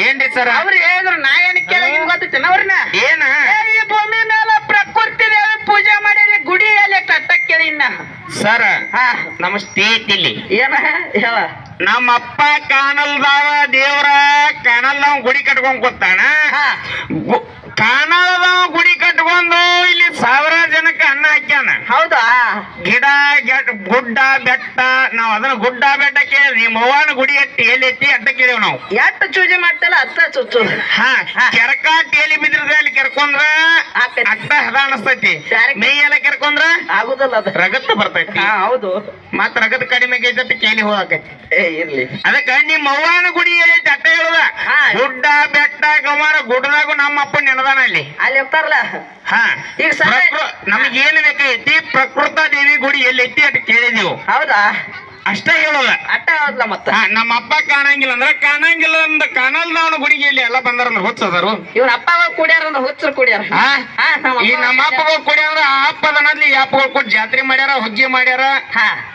ಏನ್ರಿ ಸರ್? ಅವ್ರು ಹೇಳಿದ್ರು ನಾ ಏನ್ ಕೇಳ ಹಿಂಗ್ ಗೊತ್ತಿತ್ತೇನ ಅವ್ರನ್ನ ಏನ? ಈ ಭೂಮಿ ಮೇಲೆ ಪ್ರಕೃತಿ ದೇವಿ ಪೂಜೆ ಮಾಡಿರಿ ಗುಡಿ ಎಲ್ಲಿ ಕಟ್ಟಕ್ಕೆ ಇನ್ನ? ಸರ್ ಹಾ. ನಮಸ್ತೆ ಇಲ್ಲಿ. ಏನ? ಹೇಳ. ನಮ್ಮ ಅಪ್ಪ ಕಾಣಲ್ದಾವ ದೇವ್ರ ಕಾಣಲ್ದಾವ ಗುಡಿ ಕಟ್ಕೊಂಡ್ ಕೂತಾನ. ಹಾ ಗು- ಕಾಣಲ್ದಾವ ಗುಡಿ ಕಟ್ಕೊಂಡು ಇಲ್ಲಿ ಸಾವಿರ ಜನಕ್ಕೆ ಅನ್ನ ಹಾಕ್ಯಾನ ಹೌದಾ ಗಿಡ ಗೆಟ್ ಗುಡ್ಡ ಬೆಟ್ಟ ನಾವ್ ಅದನ್ನ ಗುಡ್ಡ ಬೆಟ್ಟ ಕೇಳಿ ನಿಮ್ಮ ಅವ್ವನ ಗುಡಿ ಎತ್ತಿ ಎಲ್ಲಿ ಎತ್ತಿ ಅಂತ ಕೇಳಿವ್ ನಾವು. ಎತ್ತ ಚೂಜಿ ಮಾಡ್ತಲ್ಲ ಅತ್ತ ಚುಚ್ಚು ಹಾ ಕೆರಕ ತೇಲಿ ಬಿದ್ರದ ಅಲ್ಲಿ ಕೆರ್ಕೊಂಡ್ರ ಆಕೈತಿ. ಅಟ್ಟ ಹದ ಅನಸ್ತೈತಿ. ಮೈ ಎಲ್ಲ ಕೆರ್ಕೊಂಡ್ರ ಆಗುದಲ್ಲ ಅದು. ರಗತ್ ಬರ್ತೈತಿ. ಹಾ ಹೌದು. ಮತ್ ರಗತ್ ಕಡಿಮೆ ಆಗೈತಿ ಕೇಲಿ ಹೋಗಕೈತಿ. ಏ ಇರ್ಲಿ. ಅದಕ್ಕ ನಿಮ್ಮ ಅವ್ವನ ಗುಡಿ ಐತಿ ಅಟ್ಟ ಹೇಳುದ. ಹಾ. ಗುಡ್ಡ ಬೆಟ್ಟ ಗಮಾರ ಗುಡ್ಡದಾಗು ನಮ್ಮ ಅಪ್ಪ ನೆನದಾನ ಅಲ್ಲಿ. ಅಲ್ಲಿ ಇರ್ತಾರಲ್ಲ. ಹಾ. ಈಗ ಸರ- ಏನು ಏನ್ ಬೇಕೈತಿ ಪ್ರಕೃತ ದೇವಿ ಗುಡಿ ಎಲ್ಲಿ ಐತಿ ಅಂತ ಕೇಳಿದೀವಿ ಹೌದಾ? ಅಷ್ಟೇ ಹೇಳೋದ ಅಟ್ಟ ಹೌದಲ್ಲ ಮತ್ತ. ಹಾ, ನಮ್ಮ ಅಪ್ಪ ಕಾಣಂಗಿಲ್ಲ ಅಂದ್ರೆ ಕಾಣಂಗಿಲ್ಲ ಅಂದ ನಾವು ಗುಡಿಗೆ ಇಲ್ಲಿ ಎಲ್ಲ ಬಂದಾರಲ್ಲ ಹುಚ್ಚದರು ಇವ್ರ ಅಪ್ಪ ಕುಡಿಯಾರ ಅಂದ್ರೆ ಹುಚ್ಚರು ಕುಡಿಯಾರ. ಹಾ? ಹಾ, ನಮ್ಮ ಈ ಅಪ್ಪ- ನಮ್ಮ ಅಪ್ಪಗಳು ಕೊಡಿ ಅಂದ್ರ ಆ ಅಪ್ಪದ ಈ ಅಪ್ಪಗಳು ಕೊಟ್ಟು ಜಾತ್ರೆ ಮಾಡ್ಯಾರ ಹುಗ್ಗಿ ಮಾಡ್ಯಾರ. ಹಾ.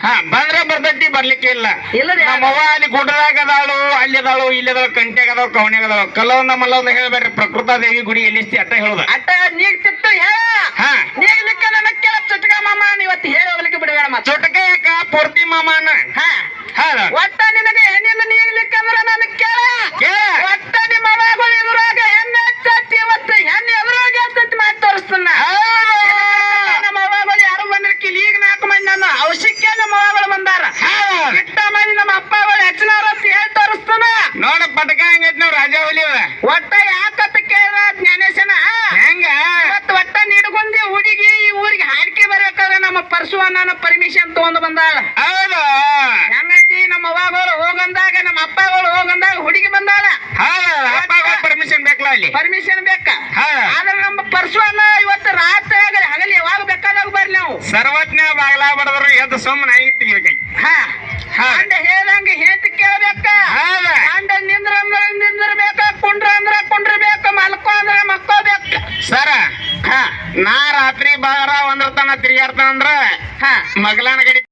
ಹಾ ಬಂದ್ರೆ ಬರ್ತೈತಿ ಬರ್ಲಿಕ್ಕೆ ಇಲ್ಲ. ಇಲ್ಲರಿ ನಮ್ಮ ಅವ್ವ ಅಲ್ಲಿ ಗುಡ್ಡದಾಗ ಅದಾಳು ಅಲ್ಲಿ ಅದಾಳು ಇಲ್ಲಿ ಅದಾಳು ಕಂಟ್ಯಾಗ ಕವಣ್ಯಾಗ ಕವನ್ಯಾಗ ಕಲವ್ ಕಲ್ಲೊಂದ ಮಲ್ಲೊಂದ ಹೇಳ್ಬೇಡ್ರಿ ಪ್ರಕೃತ ದೇವಿ ಗುಡಿ ಎಲ್ಲಿಸ್ತಿ ಅಟ್ಟ ಹೇಳುದ. ಅಟ್ಟ ನೀಗ್ತಿತ್ತು ಹೇಳ. ಹಾ. ನೀಗ್ಲಿಕ್ಕೆ ನನ್ನ ಕೆಲ ಚುಟ್ಕ ಮಾಮ ನೀವತ್ತು ಹೇಳಿ ಹೋಗ್ಲಿಕ್ಕೆ ಬಿಡಬೇಡ ಮತ್ತ. ಚುಟಕ ಯಾಕ? ಪೂರ್ತಿ ಮಾಮನ. ಹಾ. ಒಟ್ಟ ನಿನಗೆ ಹೆಣ್ಣಿನ ನೀಗ್ಲಿಕ್ಕಂದ್ರ ನನ್ನ ಕೇಳ. ಕೇಳ. ಒಟ್ಟ ನಿಮ್ಮ ಮಗಳು ಎದುರಾಗ ಹೆಣ್ಣು ಹಚ್ಚತಿ ಇವತ್ತು ಹೆಣ್ಣು ಎದುರಾಗ ಹಚ್ಚತಿ ಮಾಡಿ ತೋರಿಸ್ತಾನ. ನಮ್ಮ ಮಗಳು ಈಗ ನಾಲ್ಕು ಮಂದಿ ನನ್ನ ಅವಶ್ಯಕ್ಕೆ ನಮ್ಮ ಅವ್ವಗಳು ಬಂದಾರ. ಇಟ್ಟ ಮಂದಿ ನಮ್ಮ ಅಪ್ಪಗಳು ಹೆಚ್ಚಿನಾರ ಅಂತ ಹೇಳಿ ತೋರಿಸ್ತಾನ. ನೋಡ ಪಟಕ ಹಂಗೈತಿ ನಾವು ರಾಜ ಹುಲಿ ಒಟ್ಟ ಯಾಕತ್ತ ಕೇಳ ಜ್ಞಾನೇಶನ ಹೆಂಗ? ಇವತ್ತು ಒಟ್ಟ ನಿಡ್ಕೊಂಡಿ ಹುಡುಗಿ ಈ ಊರಿಗೆ ಹಾಡಿಕೆ ಬರ್ಬೇಕಾದ್ರೆ ನಮ್ಮ ಪರಶು ಅನ್ನ ಪರ್ಮಿಷನ್ ತಗೊಂಡು ಬಂದಾಳ. ಹೌದು. ಹೆಂಗೈತಿ? ನಮ್ಮ ಅವ್ವಗಳು ಹೋಗಂದಾಗ ನಮ್ಮ ಅಪ್ಪಗಳು ಹೋಗಂದಾಗ ಹುಡುಗಿ ಬಂದಾಳ. ಅಪ್ಪ ಪರ್ಮಿಷನ್ ಬೇಕಲ್ಲ ಅಲ್ಲಿ? ಪರ್ಮಿಷನ್ ಬೇಕ. ಆದ್ರೆ ನಮ್ಮ ಅನ್ನ ಇವತ್ತು ರಾತ್ರಿ ಆಗಲಿ ಹಗಲಿ ಯಾವಾಗ ಬೇಕಾದಾಗ ಬರ್ಲಿ ನಾವು ಸರ್ವಜ್ಞ ಬಾಗ್ಲ ಬಡದ್ರು ಎದ್ದು ಸುಮ್ಮನೆ ಐತಿ ಹಾ. ಹಾ. ಅಂಡ ಹೇಳ್ದಂಗೆ ಹೇತಿ ಕೇಳ್ಬೇಕ? ಹಂಡ ಅಂಡ ನಿಂದ್ರ ಅಂದ್ರ ನಿಂದಿರ್ಬೇಕ? ಕುಂಡ್ರ ಅಂದ್ರ ಕುಂಡ್ರಬೇಕ ಮಲ್ಕೋ ಅಂದ್ರ ಮಕ್ಕೋಬೇಕ ಸರ ಹಾ. ನಾ ರಾತ್ರಿ ಬಾರ ಒಂದ್ರ ತನ ತಿರ್ಗಾಡ್ತಾನ ಅಂದ್ರ ಹಾ. ಮಗಲಾನ ಗಡಿ